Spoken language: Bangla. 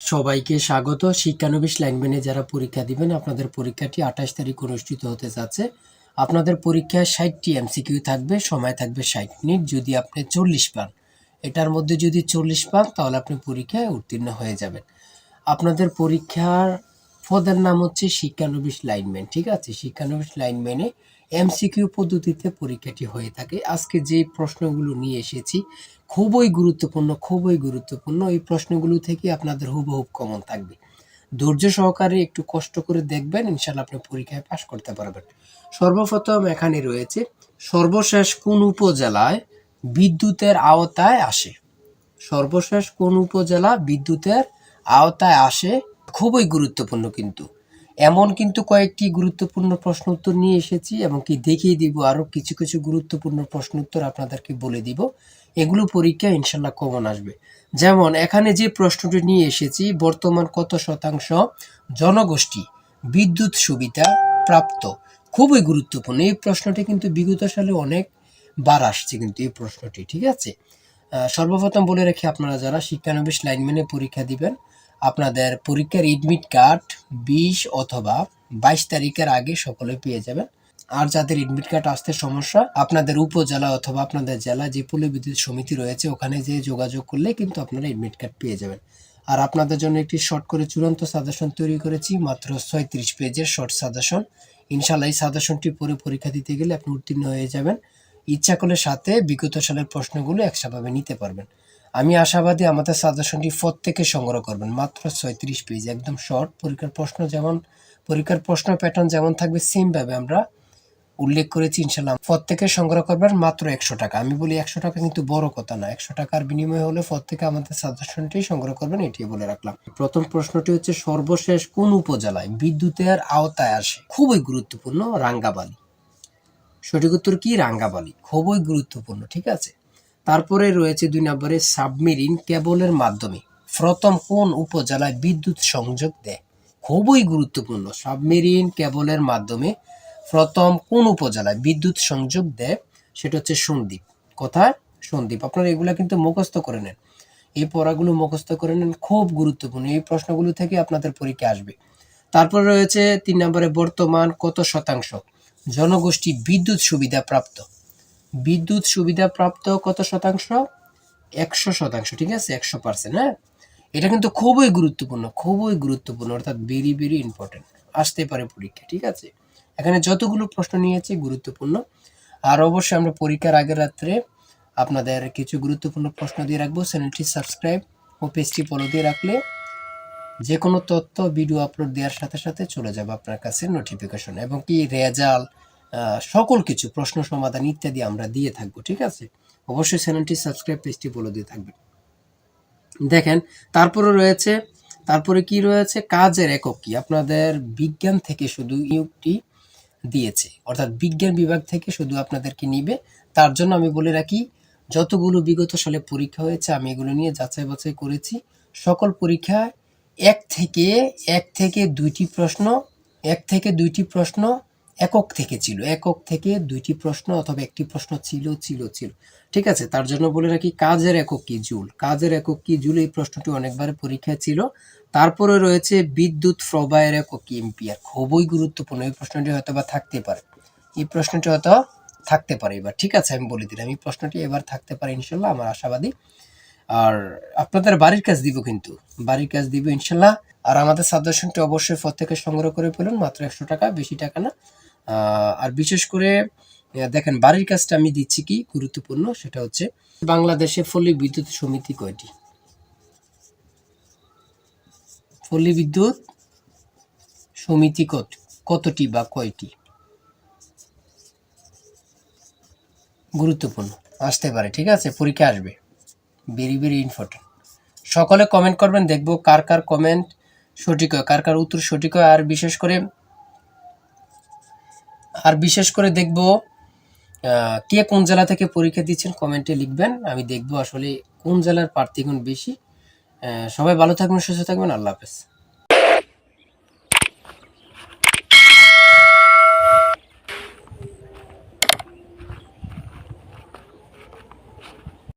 সবাইকে স্বাগত। শিক্ষানবিশ লাইনম্যানে যারা পরীক্ষা দিবেন, আপনাদের পরীক্ষাটি আঠাশ তারিখ অনুষ্ঠিত হতে যাচ্ছে। আপনাদের পরীক্ষায় ষাটটি এমসিকিউ থাকবে, সময় থাকবে ষাট মিনিট, যদি আপনি চল্লিশ পান। এটার মধ্যে যদি চল্লিশ পান, তাহলে আপনি পরীক্ষায় উত্তীর্ণ হয়ে যাবেন। আপনাদের পরীক্ষার পদের নাম হচ্ছে শিক্ষানবিশ লাইনম্যান ঠিক আছে? শিক্ষানবিশ লাইনম্যানে এমসিকিউ পদ্ধতিতে পরীক্ষাটি হয়ে থাকে। আজকে যে প্রশ্নগুলো নিয়ে এসেছি, খুবই গুরুত্বপূর্ণ খুবই গুরুত্বপূর্ণ। এই প্রশ্নগুলো থেকে আপনাদের হুবহুব কমন থাকবে। ধৈর্য সহকারে একটু কষ্ট করে দেখবেন ইনশাল্লাহ আপনি পরীক্ষায় পাশ করতে পারবেন। সর্বপ্রথম এখানে রয়েছে, সর্বশেষ কোন উপজেলায় বিদ্যুতের আওতায় আসে? সর্বশেষ কোন উপজেলা বিদ্যুতের আওতায় আসে? খুবই গুরুত্বপূর্ণ কিন্তু। এমন কিন্তু কয়েকটি গুরুত্বপূর্ণ প্রশ্ন উত্তর নিয়ে এসেছি এবং কি দেখিয়ে দিব আরও কিছু কিছু গুরুত্বপূর্ণ প্রশ্ন উত্তর আপনাদেরকে বলে দিব। এগুলো পরীক্ষা ইনশাল্লাহ কমন আসবে। যেমন, এখানে যে প্রশ্নটি নিয়ে এসেছি, বর্তমান কত শতাংশ জনগোষ্ঠী বিদ্যুৎ সুবিধা প্রাপ্ত? খুবই গুরুত্বপূর্ণ। এই প্রশ্নটি কিন্তু বিগত সালে অনেক বার আসছে কিন্তু এই প্রশ্নটি, ঠিক আছে? সর্বপ্রথম বলে রাখি আপনারা যারা শিক্ষানবিশ লাইনম্যানে পরীক্ষা দিবেন আপনাদের পরীক্ষার এডমিট কার্ড বিশ অথবা বাইশ তারিখের আগে সকলে পেয়ে যাবেন। আর যাদের এডমিট কার্ড আসতে সমস্যা, আপনাদের উপজেলা অথবা আপনাদের জেলা যে পল্লী বিদ্যুৎ সমিতি রয়েছে, ওখানে যে যোগাযোগ করলে কিন্তু আপনারা এডমিট কার্ড পেয়ে যাবেন। আর আপনাদের জন্য একটি শর্ট করে চূড়ান্ত সাজেশন তৈরি করেছি, মাত্র ছয়ত্রিশ পেজের শর্ট সাজেশন ইনশাল্লাহ এই সাজেশনটি পরে পরীক্ষা দিতে গেলে আপনি উত্তীর্ণ হয়ে যাবেন। ইচ্ছা করলে সাথে বিগত সালের প্রশ্নগুলো একসাভাবে নিতে পারবেন। আমি আশাবাদী আমাদের সাজেশনটি প্রত্যেকে সংগ্রহ করবেন। মাত্র ছয়ত্রিশ পেজ, একদম শর্ট পরীক্ষার প্রশ্ন যেমন, পরীক্ষার প্রশ্ন প্যাটার্ন যেমন থাকবে সেমভাবে আমরা উল্লেখ করেছি ইনশাল্লাহ প্রত্যেকে সংগ্রহ করবেন মাত্র একশো টাকা। আমি বলি একশো টাকা কিন্তু বড় কথা না, একশো টাকার বিনিময়ে হলে প্রত্যেকে আমাদের সাজেশনটি সংগ্রহ করবেন এটি বলে রাখলাম। প্রথম প্রশ্নটি হচ্ছে, সর্বশেষ কোন উপজেলায় বিদ্যুতের আওতায় আসে? খুবই গুরুত্বপূর্ণ রাঙ্গাবালি সঠিক উত্তর কি? রাঙ্গাবালি খুবই গুরুত্বপূর্ণ, ঠিক আছে? তারপরে রয়েছে দুই নম্বরে সাবমেরিন কেবলের মাধ্যমে। প্রথম কোন উপজেলায় বিদ্যুৎ সংযোগ দেয়? খুবই গুরুত্বপূর্ণ। সাবমেরিন কেবলের মাধ্যমে প্রথম কোন উপজেলায় বিদ্যুৎ সংযোগ দেয়? সেটা হচ্ছে সন্দ্বীপ। কথা সন্দ্বীপ। আপনারা এগুলো কিন্তু মুখস্থ করে নেন। এই পড়াগুলো মুখস্থ করে নেন। খুব গুরুত্বপূর্ণ। এই প্রশ্নগুলো থেকে আপনাদের পরীক্ষা আসবে। তারপর রয়েছে তিন নম্বরে বর্তমান কত শতাংশ? জনগোষ্ঠী বিদ্যুৎ সুবিধা প্রাপ্ত। বিদ্যুৎ সুবিধা প্রাপ্ত কত শতাংশ? একশো শতাংশ, ঠিক আছে? একশো পার্সেন্ট হ্যাঁ? এটা কিন্তু খুবই গুরুত্বপূর্ণ খুবই গুরুত্বপূর্ণ, অর্থাৎ ভেরি ভেরি ইম্পর্টেন্ট আসতে পারে পরীক্ষা, ঠিক আছে? এখানে যতগুলো প্রশ্ন নিয়েছি, গুরুত্বপূর্ণ। আর অবশ্যই আমরা পরীক্ষার আগের রাত্রে আপনাদের কিছু গুরুত্বপূর্ণ প্রশ্ন দিয়ে রাখব। চ্যানেলটি সাবস্ক্রাইব ও পেজটি ফলো দিয়ে রাখলে যে কোনো তথ্য ভিডিও আপলোড দেওয়ার সাথে সাথে চলে যাবে আপনার কাছে নোটিফিকেশন এবং কি রেজাল্ট সকল কিছু, প্রশ্ন, সমাধান ইত্যাদি আমরা দিয়ে থাকব, ঠিক আছে? অবশ্যই চ্যানেলটি সাবস্ক্রাইব, পেজটি বলে দিয়ে থাকবেন। দেখেন, তারপরে রয়েছে, তারপরে কি রয়েছে? কাজের একক কি? আপনাদের বিজ্ঞান থেকে শুধু ইউটি দিয়েছে, অর্থাৎ বিজ্ঞান বিভাগ থেকে শুধু আপনাদেরকে নিবে। তার জন্য আমি বলে রাখি, যতগুলো বিগত সালে পরীক্ষা হয়েছে, আমি এগুলো নিয়ে যাচাই বাছাই করেছি। সকল পরীক্ষায় এক থেকে এক থেকে দুইটি প্রশ্ন, এক থেকে দুইটি প্রশ্ন একক থেকে ছিল। একক থেকে দুইটি প্রশ্ন অথবা একটি প্রশ্ন ছিল ছিল ছিল। ঠিক আছে? তার জন্য বলে রাখি, কাজের একক কি জুল? কাজের একক কি জুল? এই প্রশ্নটি অনেকবার পরীক্ষায় ছিল। তারপরে রয়েছে, বিদ্যুৎ প্রবাহের একক কি? এম্পিয়ার। খুবই গুরুত্বপূর্ণ। এই প্রশ্নটি হয়তো বা থাকতে পারে। এই প্রশ্নটি হয়তো থাকতে পারে। এবার ঠিক আছে, আমি বলে দিলাম, এই প্রশ্নটি এবার থাকতে পারে, ইনশাল্লাহ, আমার আশাবাদী। আর আপনাদের বাড়ির কাজ দিব কিন্তু। বাড়ির কাজ দিব, ইনশাল্লাহ। আর আমাদের সাজেশনটি অবশ্যই প্রত্যেকে সংগ্রহ করে ফেলুন, মাত্র একশো টাকা, বেশি টাকা না। আর বিশেষ করে দেখেন বাড়ির কাজটা আমি দিচ্ছি কি গুরুত্বপূর্ণ, সেটা হচ্ছে বাংলাদেশে পল্লী বিদ্যুৎ সমিতি কয়টি? পল্লী বিদ্যুৎ সমিতি কত, কতটি বা কয়টি? গুরুত্বপূর্ণ, আসতে পারে, ঠিক আছে? পরীক্ষা আসবে। ভেরি ভেরি ইম্পর্টেন্ট সকলে কমেন্ট করবেন, দেখব কার কার কমেন্ট সঠিক হয়, কার কার উত্তর সঠিক হয়, আর বিশেষ করে আর বিশেষ করে দেখব কে কোন জেলা থেকে পরীক্ষা দিচ্ছেন কমেন্টে লিখবেন। আমি দেখব আসলে কোন জেলার প্রার্থীগুণ বেশি। সবাই ভালো থাকবেন, সুস্থ থাকবেন। আল্লাহ হাফেজ।